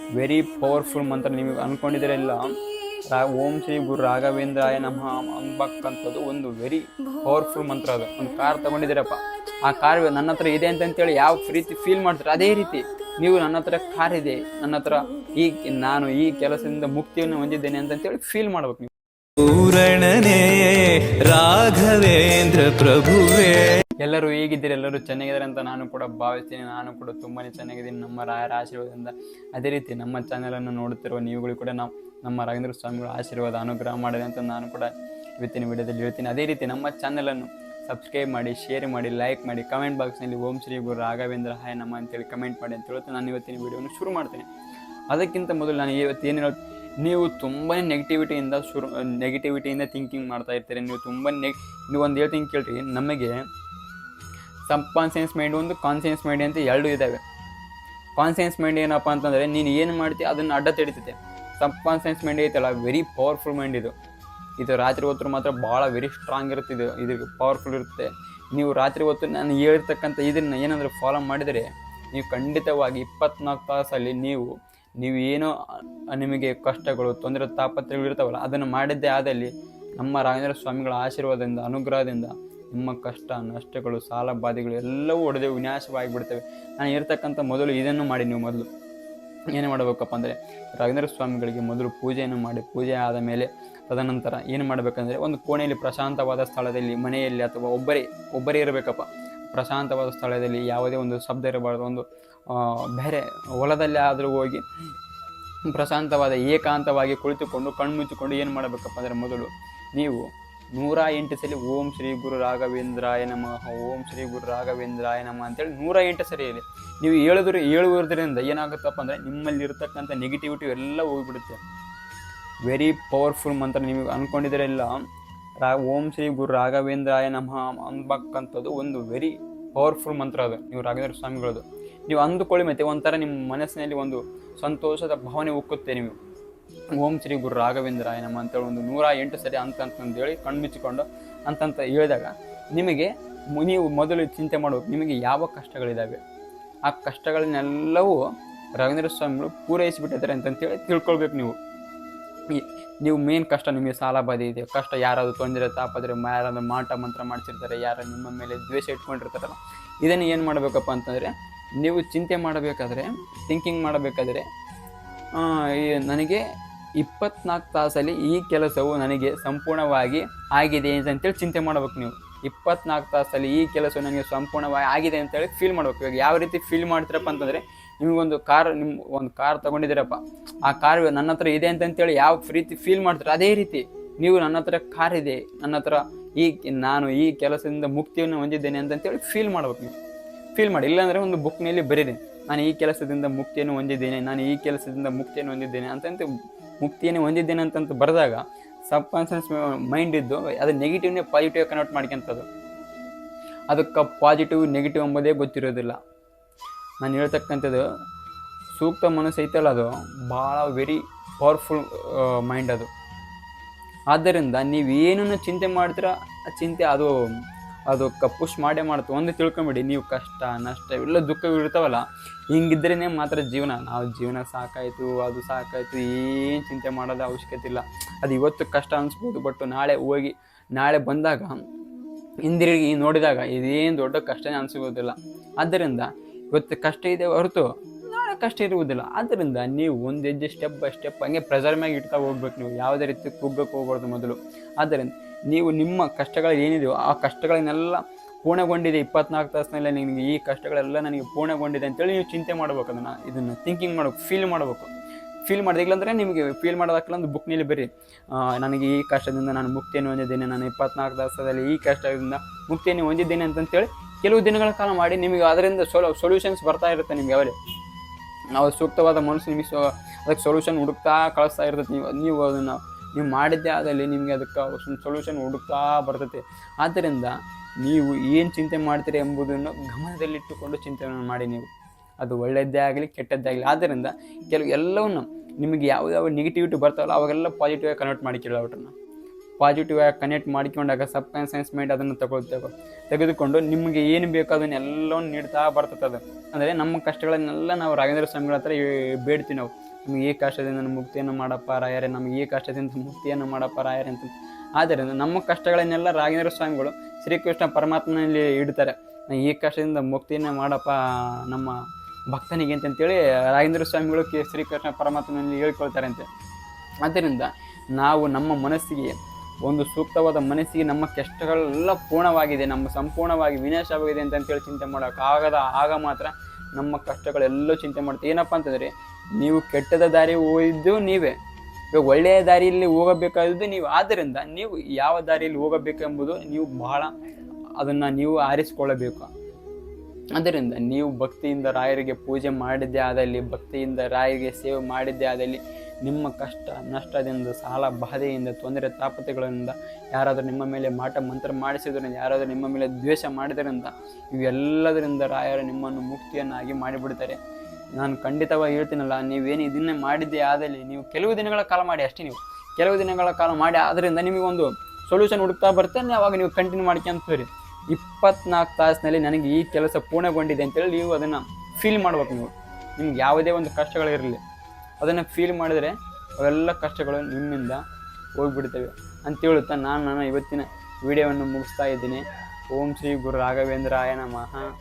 Very powerful ಮಂತ್ರ ನಿಮಗೆ ಅನ್ಕೊಂಡಿದ್ದೀರಲ್ಲ ರಾ, ಓಂ ಶ್ರೀ ಗುರು ರಾಘವೇಂದ್ರಾಯ ನಮಃ ಅಂಬಕ್ಕಂಥದ್ದು ಒಂದು ವೆರಿ ಪವರ್ಫುಲ್ ಮಂತ್ರ ಅದು. ಒಂದು ಕಾರ್ ತಗೊಂಡಿದ್ದೀರಪ್ಪ. ಆ ಕಾರ್ ನನ್ನ ಹತ್ರ ಇದೆ ಅಂತಂತೇಳಿ ಯಾವ ರೀತಿ ಫೀಲ್ ಮಾಡ್ತಾರೆ? ಅದೇ ರೀತಿ ನೀವು ನನ್ನ ಹತ್ರ ಕಾರ್ ಇದೆ. ನನ್ನ ಹತ್ರ ಈ ನಾನು ಈ ಕೆಲಸದಿಂದ ಮುಕ್ತಿಯನ್ನು ಹೊಂದಿದ್ದೇನೆ ಅಂತಂತೇಳಿ ಫೀಲ್ ಮಾಡ್ಬೇಕು ನೀವು. ಪೂರಣನೇ ರಾಘವೇಂದ್ರ ಪ್ರಭುವೇ. ಎಲ್ಲರೂ ಹೇಗಿದ್ದೀರಿ? ಎಲ್ಲರೂ ಚೆನ್ನಾಗಿದ್ದಾರೆ ಅಂತ ನಾನು ಕೂಡ ಭಾವಿಸ್ತೀನಿ. ನಾನು ಕೂಡ ತುಂಬಾ ಚೆನ್ನಾಗಿದ್ದೀನಿ. ನಮ್ಮ ರಾಯರ ಆಶೀರ್ವಾದದಿಂದ ಅದೇ ರೀತಿ ನಮ್ಮ ಚಾನಲನ್ನು ನೋಡುತ್ತಿರುವ ನೀವುಗಳು ಕೂಡ ನಾವು ನಮ್ಮ ರಾಘೇಂದ್ರ ಸ್ವಾಮಿಗಳ ಆಶೀರ್ವಾದ, ಅನುಗ್ರಹ ಮಾಡಿದೆ ಅಂತ ನಾನು ಕೂಡ ಇವತ್ತಿನ ವಿಡಿಯೋದಲ್ಲಿ ಹೇಳ್ತೀನಿ. ಅದೇ ರೀತಿ ನಮ್ಮ ಚಾನಲನ್ನು ಸಬ್ಸ್ಕ್ರೈಬ್ ಮಾಡಿ ಶೇರ್ ಮಾಡಿ ಲೈಕ್ ಮಾಡಿ ಕಮೆಂಟ್ ಬಾಕ್ಸ್ನಲ್ಲಿ ಓಂ ಶ್ರೀ ಗುರು ರಾಘವೇಂದ್ರ ಹಾಯ್ ನಮ್ಮ ಅಂತೇಳಿ ಕಮೆಂಟ್ ಮಾಡಿ ಅಂತ ಹೇಳ್ತಾ ನಾನು ಇವತ್ತಿನ ವಿಡಿಯೋವನ್ನು ಶುರು ಮಾಡ್ತೇನೆ. ಅದಕ್ಕಿಂತ ಮೊದಲು ನಾನು ಇವತ್ತು ಏನು ನೀವು ತುಂಬಾ ನೆಗೆಟಿವಿಟಿಯಿಂದ ಶುರು ನೆಗೆಟಿವಿಟಿಯಿಂದ ಥಿಂಕಿಂಗ್ ಮಾಡ್ತಾ ಇರ್ತೀರಿ. ನೀವು ತುಂಬ ನೆಗ್ ನೀವು ಒಂದು ಹೇಳ್ತೀನಿ ಕೇಳ್ರಿ, ನಮಗೆ ಸಬ್ ಕಾನ್ಸಿಯನ್ಸ್ ಮೈಂಡ್ ಒಂದು ಕಾನ್ಸಿಯನ್ಸ್ ಮೈಂಡ್ ಅಂತ ಎರಡು ಇದ್ದಾವೆ ಕಾನ್ಸಿಯನ್ಸ್ ಮೈಂಡ್ ಏನಪ್ಪ ಅಂತಂದರೆ ನೀನು ಏನು ಮಾಡ್ತೀಯ ಅದನ್ನು ಅಡ್ಡ ತಡಿತೈತೆ. ಸಬ್ ಕಾನ್ಸಿಯನ್ಸ್ ಮೈಂಡ್ ಐತಲ್ಲ ವೆರಿ ಪವರ್ಫುಲ್ ಮೈಂಡ್ ಇದು. ಇದು ರಾತ್ರಿ ಹೊತ್ತು ಮಾತ್ರ ಭಾಳ ವೆರಿ ಸ್ಟ್ರಾಂಗ್ ಇರುತ್ತೆ ಇದು ಇದು ಪವರ್ಫುಲ್ ಇರುತ್ತೆ. ನೀವು ರಾತ್ರಿ ಹೊತ್ತು ನಾನು ಹೇಳಿರ್ತಕ್ಕಂಥ ಇದನ್ನು ಏನಾದರೂ ಫಾಲೋ ಮಾಡಿದರೆ, ನೀವು ಖಂಡಿತವಾಗಿ ಇಪ್ಪತ್ನಾಲ್ಕು ತಾಸಲ್ಲಿ ನೀವು ನೀವು ಏನೋ ನಿಮಗೆ ಕಷ್ಟಗಳು, ತೊಂದರೆ ತಾಪತ್ರಗಳು ಇರ್ತಾವಲ್ಲ, ಅದನ್ನು ಮಾಡಿದ್ದೇ ಆದಲ್ಲಿ ನಮ್ಮ ರಾಜೇಂದ್ರ ಸ್ವಾಮಿಗಳ ಆಶೀರ್ವಾದದಿಂದ, ಅನುಗ್ರಹದಿಂದ ನಿಮ್ಮ ಕಷ್ಟ, ನಷ್ಟಗಳು, ಸಾಲ ಬಾಧೆಗಳು ಎಲ್ಲವೂ ಒಡೆದು ವಿನಾಶವಾಗಿ ಬಿಡ್ತವೆ ನಾನು ಇರ್ತಕ್ಕಂಥ ಮೊದಲು ಇದನ್ನು ಮಾಡಿ ನೀವು ಮೊದಲು. ಏನು ಮಾಡಬೇಕಪ್ಪ ಅಂದರೆ, ರಾಘವೇಂದ್ರ ಸ್ವಾಮಿಗಳಿಗೆ ಮೊದಲು ಪೂಜೆಯನ್ನು ಮಾಡಿ, ಪೂಜೆ ಆದ ಮೇಲೆ ತದನಂತರ ಏನು ಮಾಡಬೇಕಂದ್ರೆ, ಒಂದು ಕೋಣೆಯಲ್ಲಿ ಪ್ರಶಾಂತವಾದ ಸ್ಥಳದಲ್ಲಿ, ಮನೆಯಲ್ಲಿ ಅಥವಾ ಒಬ್ಬರೇ ಒಬ್ಬರೇ ಇರಬೇಕಪ್ಪ. ಪ್ರಶಾಂತವಾದ ಸ್ಥಳದಲ್ಲಿ ಯಾವುದೇ ಒಂದು ಶಬ್ದ ಇರಬಾರ್ದು, ಒಂದು ಬೇರೆ ಹೊಲದಲ್ಲಿ ಆದರೂ ಹೋಗಿ ಪ್ರಶಾಂತವಾದ ಏಕಾಂತವಾಗಿ ಕುಳಿತುಕೊಂಡು, ಕಣ್ಮುಚ್ಚಿಕೊಂಡು ಏನು ಮಾಡಬೇಕಪ್ಪ ಅಂದರೆ ಮೊದಲು ನೀವು ನೂರ ಎಂಟು ಸಲ ಓಂ ಶ್ರೀ ಗುರು ರಾಘವೇಂದ್ರಾಯ ನಮಃ, ಓಂ ಶ್ರೀ ಗುರು ರಾಘವೇಂದ್ರಾಯ ನಮಃ ಅಂತೇಳಿ ನೂರ ಎಂಟು ಸರಿ ಇದೆ ನೀವು ಹೇಳಿದ್ರೆ ಹೇಳುವುದರಿಂದ ಏನಾಗುತ್ತಪ್ಪ ಅಂದರೆ ನಿಮ್ಮಲ್ಲಿ ಇರತಕ್ಕಂಥ ನೆಗೆಟಿವಿಟಿ ಎಲ್ಲ ಹೋಗಿಬಿಡುತ್ತೆ. ವೆರಿ ಪವರ್ಫುಲ್ ಮಂತ್ರ ನೀವು ಅನ್ಕೊಂಡಿದ್ದೀರಲ್ಲ ರಾ, ಓಂ ಶ್ರೀ ಗುರು ರಾಘವೇಂದ್ರಾಯ ನಮಃ ಅನ್ಬಕ್ಕಂಥದ್ದು ಒಂದು ವೆರಿ ಪವರ್ಫುಲ್ ಮಂತ್ರ ಅದು. ನೀವು ರಾಘವೇಂದ್ರ ಸ್ವಾಮಿಗಳದು. ನೀವು ಅಂದುಕೊಳ್ಳಿ ಮತ್ತೆ ಒಂಥರ ನಿಮ್ಮ ಮನಸ್ಸಿನಲ್ಲಿ ಒಂದು ಸಂತೋಷದ ಭಾವನೆ ಉಕ್ಕುತ್ತೆ ನೀವು ಓಂ ಶ್ರೀ ಗುರು ರಾಘವೇಂದ್ರಾಯ ನಮ್ಮ ಅಂತೇಳಿ ಒಂದು ನೂರ ಎಂಟು ಸರಿ ಅಂತ ಅಂತಂದೇಳಿ ಕಣ್ಮುಚ್ಚಿಕೊಂಡು ಅಂತಂತ ಹೇಳಿದಾಗ ನಿಮಗೆ ನೀವು ಮೊದಲು ಚಿಂತೆ ಮಾಡಬೇಕು, ನಿಮಗೆ ಯಾವ ಕಷ್ಟಗಳಿದ್ದಾವೆ ಆ ಕಷ್ಟಗಳನ್ನೆಲ್ಲವೂ ರಾಘವೇಂದ್ರ ಸ್ವಾಮಿಗಳು ಪೂರೈಸಿಬಿಟ್ಟಿದ್ದಾರೆ ಅಂತಂತೇಳಿ ತಿಳ್ಕೊಳ್ಬೇಕು ನೀವು. ನೀವು ಮೇನ್ ಕಷ್ಟ ನಿಮಗೆ ಸಾಲ ಬಾಧೆ ಇದೆ, ಕಷ್ಟ ಯಾರಾದರೂ ತೊಂದರೆ ತಾಪದ್ರೆ ಯಾರಾದ್ರು ಮಾಟ ಮಂತ್ರ ಮಾಡಿಸಿರ್ತಾರೆ ಯಾರು ನಿಮ್ಮ ಮೇಲೆ ದ್ವೇಷ ಇಟ್ಕೊಂಡಿರ್ತಾರಲ್ಲ, ಇದನ್ನು ಏನು ಮಾಡಬೇಕಪ್ಪ ಅಂತಂದರೆ ನೀವು ಚಿಂತೆ ಮಾಡಬೇಕಾದ್ರೆ ಥಿಂಕಿಂಗ್ ಮಾಡಬೇಕಾದ್ರೆ ನನಗೆ ಇಪ್ಪತ್ನಾಲ್ಕು ತಾಸಲ್ಲಿ ಈ ಕೆಲಸವು ನನಗೆ ಸಂಪೂರ್ಣವಾಗಿ ಆಗಿದೆ ಅಂತೇಳಿ ಚಿಂತೆ ಮಾಡ್ಬೇಕು ನೀವು. ಇಪ್ಪತ್ನಾಲ್ಕು ತಾಸಲ್ಲಿ ಈ ಕೆಲಸವು ನನಗೆ ಸಂಪೂರ್ಣವಾಗಿ ಆಗಿದೆ ಅಂತೇಳಿ ಫೀಲ್ ಮಾಡ್ಬೇಕು. ಇವಾಗ ಯಾವ ರೀತಿ ಫೀಲ್ ಮಾಡ್ತೀರಪ್ಪ ಅಂತಂದರೆ ನಿಮಗೊಂದು ಕಾರ್ ನಿಮ್ಮ ಒಂದು ಕಾರ್ ತೊಗೊಂಡಿದ್ದೀರಪ್ಪ. ಆ ಕಾರ್ ನನ್ನ ಹತ್ರ ಇದೆ ಅಂತಂತೇಳಿ ಯಾವ ರೀತಿ ಫೀಲ್ ಮಾಡ್ತಾರೆ ಅದೇ ರೀತಿ ನೀವು ನನ್ನ ಹತ್ರ ಕಾರ್ ಇದೆ, ನನ್ನ ಹತ್ರ ಈ ನಾನು ಈ ಕೆಲಸದಿಂದ ಮುಕ್ತಿಯನ್ನು ಹೊಂದಿದ್ದೇನೆ ಅಂತಂತೇಳಿ ಫೀಲ್ ಮಾಡ್ಬೇಕು ನೀವು. ಫೀಲ್ ಮಾಡಿ. ಇಲ್ಲಾಂದರೆ ಒಂದು ಬುಕ್ನಲ್ಲಿ ಬರೀರಿ. ನಾನು ಈ ಕೆಲಸದಿಂದ ಮುಕ್ತಿಯನ್ನು ಹೊಂದಿದ್ದೇನೆ, ನಾನು ಈ ಕೆಲಸದಿಂದ ಮುಕ್ತಿಯನ್ನು ಹೊಂದಿದ್ದೇನೆ ಅಂತಂತ ಮುಕ್ತಿಯನ್ನು ಹೊಂದಿದ್ದೇನೆ ಅಂತಂತ ಬರೆದಾಗ ಸಬ್ ಕಾನ್ಷಿಯಸ್ ಮೈಂಡ್ ಇದ್ದು ಅದು ನೆಗೆಟಿವ್ನೇ ಪಾಸಿಟಿವ್ ಕನ್ವರ್ಟ್ ಮಾಡ್ಕೊಂಥದ್ದು ಅದಕ್ಕೆ ಪಾಸಿಟಿವ್ ನೆಗೆಟಿವ್ ಎಂಬುದೇ ಗೊತ್ತಿರೋದಿಲ್ಲ. ನಾನು ಹೇಳ್ತಕ್ಕಂಥದ್ದು ಸೂಕ್ತ ಮನಸ್ಸು ಐತಲ್ಲ ಅದು, ಭಾಳ ವೆರಿ ಪವರ್ಫುಲ್ ಮೈಂಡ್ ಅದು. ಆದ್ದರಿಂದ ನೀವೇನನ್ನು ಚಿಂತೆ ಮಾಡ್ತೀರ, ಆ ಚಿಂತೆ ಅದು ಅದು ಪುಷ್ ಮಾಡೇ ಮಾಡ್ತು. ಒಂದು ತಿಳ್ಕೊಂಬಿಡಿ, ನೀವು ಕಷ್ಟ, ನಷ್ಟ ಇವೆಲ್ಲ ದುಃಖ ಇರ್ತಾವಲ್ಲ ಹಿಂಗಿದ್ರೇ ಮಾತ್ರ ಜೀವನ. ನಾವು ಜೀವನ ಸಾಕಾಯಿತು, ಅದು ಸಾಕಾಯಿತು, ಏನು ಚಿಂತೆ ಮಾಡೋದು ಅವಶ್ಯಕತೆ ಇಲ್ಲ. ಅದು ಇವತ್ತು ಕಷ್ಟ ಅನಿಸ್ಬೋದು ಬಟ್ ನಾಳೆ ಹೋಗಿ, ನಾಳೆ ಬಂದಾಗ, ಹಿಂದಿರುಗಿ ನೋಡಿದಾಗ ಇದೇನು ದೊಡ್ಡ ಕಷ್ಟನೇ ಅನಿಸ್ಬೋದಿಲ್ಲ. ಆದ್ದರಿಂದ ಇವತ್ತು ಕಷ್ಟ ಇದೆ ಹೊರತು ನಾಳೆ ಕಷ್ಟ ಇರುವುದಿಲ್ಲ. ಆದ್ದರಿಂದ ನೀವು ಒಂದು ಹೆಜ್ಜೆ ಸ್ಟೆಪ್ ಬೈ ಸ್ಟೆಪ್ ಹಂಗೆ ಪ್ರೆಸರ್ ಮ್ಯಾಗೆ ಇಡ್ತಾ ಹೋಗ್ಬೇಕು ನೀವು. ಯಾವುದೇ ರೀತಿ ಕುಗ್ಗಕ್ಕೆ ಹೋಗ್ಬಾರ್ದು ಮೊದಲು. ಆದ್ದರಿಂದ ನೀವು ನಿಮ್ಮ ಕಷ್ಟಗಳು ಏನಿದೆಯೋ ಆ ಕಷ್ಟಗಳನ್ನೆಲ್ಲ ಪೂರ್ಣಗೊಂಡಿದೆ ಇಪ್ಪತ್ನಾಲ್ಕು ತಾಸಿನಲ್ಲಿ ನಿಮಗೆ ಈ ಕಷ್ಟಗಳೆಲ್ಲ ನನಗೆ ಪೂರ್ಣಗೊಂಡಿದೆ ಅಂತೇಳಿ ನೀವು ಚಿಂತೆ ಮಾಡಬೇಕು ಅದನ್ನು. ಇದನ್ನು ಥಿಂಕಿಂಗ್ ಮಾಡಬೇಕು ಫೀಲ್ ಮಾಡಬೇಕು. ಫೀಲ್ ಮಾಡಿದೆ ಅಂದರೆ ನಿಮಗೆ ಫೀಲ್ ಮಾಡೋದಕ್ಕಲ್ಲ ಒಂದು ಬುಕ್ನಲ್ಲಿ ಬರೀ. ಆ, ನನಗೆ ಈ ಕಷ್ಟದಿಂದ ನಾನು ಮುಕ್ತಿಯನ್ನು ಹೊಂದಿದ್ದೇನೆ ನಾನು ಇಪ್ಪತ್ನಾಲ್ಕು ತಾಸದಲ್ಲಿ ಈ ಕಷ್ಟದಿಂದ ಮುಕ್ತಿಯನ್ನು ಹೊಂದಿದ್ದೇನೆ ಅಂತಂತೇಳಿ ಕೆಲವು ದಿನಗಳ ಕಾಲ ಮಾಡಿ ನಿಮಗೆ ಅದರಿಂದ ಸೊಲ ಸೊಲ್ಯೂಷನ್ಸ್ ಬರ್ತಾ ಇರುತ್ತೆ ನಿಮಗೆ ಅವರೇ ನಾವು ಸೂಕ್ತವಾದ ಮನಸ್ಸು ನಿಮಗೆ ಅದಕ್ಕೆ ಸೊಲ್ಯೂಷನ್ ಹುಡುಕ್ತಾ ಕಳಿಸ್ತಾ ಇರ್ತದೆ ನೀವು ನೀವು ಅದನ್ನು ನೀವು ಮಾಡಿದ್ದೇ ಆದಲ್ಲಿ ನಿಮಗೆ ಅದಕ್ಕೆ ಒಂದು ಸೊಲ್ಯೂಷನ್ ಹುಡುಕ್ತಾ ಬರ್ತೈತೆ. ಆದ್ದರಿಂದ ನೀವು ಏನು ಚಿಂತೆ ಮಾಡ್ತೀರಿ ಎಂಬುದನ್ನು ಗಮನದಲ್ಲಿಟ್ಟುಕೊಂಡು ಚಿಂತನೆ ಮಾಡಿ ನೀವು. ಅದು ಒಳ್ಳೆಯದ್ದೇ ಆಗಲಿ, ಕೆಟ್ಟದ್ದೇ ಆಗಲಿ. ಆದ್ದರಿಂದ ಕೆಲವು ಎಲ್ಲವನ್ನು ನಿಮಗೆ ಯಾವ ನೆಗೆಟಿವಿಟಿ ಬರ್ತಾವಲ್ಲ, ಅವಾಗೆಲ್ಲ ಪಾಸಿಟಿವ್ ಆಗಿ ಕನ್ವರ್ಟ್ ಮಾಡಿಕೊಳ್ಳಿ ಅವ್ರನ್ನ. ಪಾಸಿಟಿವ್ ಆಗಿ ಕನೆಕ್ಟ್ ಮಾಡಿಕೊಂಡಾಗ ಸಬ್ ಕಾನ್ಸಿಯನ್ಸ್ ಮೈಂಡ್ ಅದನ್ನು ತಗೊಳ್ತೇವೆ ತೆಗೆದುಕೊಂಡು ನಿಮಗೆ ಏನು ಬೇಕು ಅದನ್ನೆಲ್ಲವನ್ನು ನೀಡ್ತಾ ಬರ್ತದೆ ಅದು. ಅಂದರೆ ನಮ್ಮ ಕಷ್ಟಗಳನ್ನೆಲ್ಲ ನಾವು ರಾಘೇಂದ್ರ ಸ್ವಾಮಿಗಳ ಹತ್ರ ಬೇಡ್ತೀವಿ ನಾವು. ನಮಗೆ ಈ ಕಷ್ಟದಿಂದ ಮುಕ್ತಿಯನ್ನು ಮಾಡಪ್ಪ ರಾಯರೇ, ನಮಗೆ ಈ ಕಷ್ಟದಿಂದ ಮುಕ್ತಿಯನ್ನು ಮಾಡಪ್ಪ ರಾಯರೇ ಅಂತ. ಆದ್ದರಿಂದ ನಮ್ಮ ಕಷ್ಟಗಳನ್ನೆಲ್ಲ ರಾಘವೇಂದ್ರ ಸ್ವಾಮಿಗಳು ಶ್ರೀಕೃಷ್ಣ ಪರಮಾತ್ಮನಲ್ಲಿ ಇಡ್ತಾರೆ. ಈ ಕಷ್ಟದಿಂದ ಮುಕ್ತಿಯನ್ನು ಮಾಡಪ್ಪ ನಮ್ಮ ಭಕ್ತನಿಗೆ ಅಂತೇಳಿ ರಾಘವೇಂದ್ರ ಸ್ವಾಮಿಗಳು ಕೆ ಶ್ರೀಕೃಷ್ಣ ಪರಮಾತ್ಮನಲ್ಲಿ ಹೇಳ್ಕೊಳ್ತಾರೆ ಅಂತೆ. ಆದ್ದರಿಂದ ನಾವು ನಮ್ಮ ಮನಸ್ಸಿಗೆ ಒಂದು ಸೂಕ್ತವಾದ ಮನಸ್ಸಿಗೆ ನಮ್ಮ ಕಷ್ಟಗಳೆಲ್ಲ ಪೂರ್ಣವಾಗಿದೆ, ನಮ್ಮ ಸಂಪೂರ್ಣವಾಗಿ ವಿನಾಶವಾಗಿದೆ ಅಂತಂತೇಳಿ ಚಿಂತೆ ಮಾಡೋಕ್ಕಾಗದ ಆಗ ಮಾತ್ರ ನಮ್ಮ ಕಷ್ಟಗಳೆಲ್ಲೂ ಚಿಂತೆ ಮಾಡ್ತೀವಿ. ಏನಪ್ಪ ಅಂತಂದರೆ, ನೀವು ಕೆಟ್ಟದ ದಾರಿ ಹೋಗಿದ್ದು ನೀವೇ. ಇವಾಗ ಒಳ್ಳೆಯ ದಾರಿಯಲ್ಲಿ ಹೋಗಬೇಕಾದದ್ದು ನೀವು. ಆದ್ದರಿಂದ ನೀವು ಯಾವ ದಾರಿಯಲ್ಲಿ ಹೋಗಬೇಕೆಂಬುದು ನೀವು ಬಹಳ ಅದನ್ನು ನೀವು ಆರಿಸಿಕೊಳ್ಳಬೇಕು. ಆದ್ದರಿಂದ ನೀವು ಭಕ್ತಿಯಿಂದ ರಾಯರಿಗೆ ಪೂಜೆ ಮಾಡಿದ್ದೇ ಆದಲ್ಲಿ, ಭಕ್ತಿಯಿಂದ ರಾಯರಿಗೆ ಸೇವೆ ಮಾಡಿದ್ದೇ ಆದಲ್ಲಿ ನಿಮ್ಮ ಕಷ್ಟ, ನಷ್ಟದಿಂದ, ಸಾಲ ಬಾಧೆಯಿಂದ, ತೊಂದರೆ ತಾಪತೆಗಳಿಂದ ಯಾರಾದರೂ ನಿಮ್ಮ ಮೇಲೆ ಮಾಟ ಮಂತ್ರ ಮಾಡಿಸಿದ್ರಿಂದ, ಯಾರಾದರೂ ನಿಮ್ಮ ಮೇಲೆ ದ್ವೇಷ ಮಾಡಿದ್ರಿಂದ, ಇವೆಲ್ಲದರಿಂದ ರಾಯರು ನಿಮ್ಮನ್ನು ಮುಕ್ತಿಯನ್ನಾಗಿ ಮಾಡಿಬಿಡ್ತಾರೆ. ನಾನು ಖಂಡಿತವಾಗಿ ಹೇಳ್ತೀನಲ್ಲ, ನೀವೇನು ಇದನ್ನೇ ಮಾಡಿದ್ದೇ ಆದಲ್ಲಿ ನೀವು ಕೆಲವು ದಿನಗಳ ಕಾಲ ಮಾಡಿ ಅಷ್ಟೇ ನೀವು. ಕೆಲವು ದಿನಗಳ ಕಾಲ ಮಾಡಿ ಆದ್ದರಿಂದ ನಿಮಗೊಂದು ಸೊಲ್ಯೂಷನ್ ಹುಡುಕ್ತಾ ಬರ್ತೇನೆ, ಅವಾಗ ನೀವು ಕಂಟಿನ್ಯೂ ಮಾಡ್ಕೊಂತೀರಿ ಇಪ್ಪತ್ನಾಲ್ಕು ತಾಸಿನಲ್ಲಿ ನನಗೆ ಈ ಕೆಲಸ ಪೂರ್ಣಗೊಂಡಿದೆ ಅಂತೇಳಿ ನೀವು ಅದನ್ನು ಫೀಲ್ ಮಾಡ್ಬೇಕು ನೀವು. ನಿಮ್ಗೆ ಯಾವುದೇ ಒಂದು ಕಷ್ಟಗಳಿರಲಿ. ಅದನ್ನು ಫೀಲ್ ಮಾಡಿದರೆ ಅವೆಲ್ಲ ಕಷ್ಟಗಳು ನಿಮ್ಮಿಂದ ಹೋಗ್ಬಿಡ್ತವೆ. ಅಂತ ಹೇಳುತ್ತಾ ನಾನು ನನ್ನ ಇವತ್ತಿನ ವಿಡಿಯೋವನ್ನು ಮುಗಿಸ್ತಾ ಇದ್ದೀನಿ. ಓಂ ಶ್ರೀ ಗುರು ರಾಘವೇಂದ್ರ ಆಯನ ನಮಃ.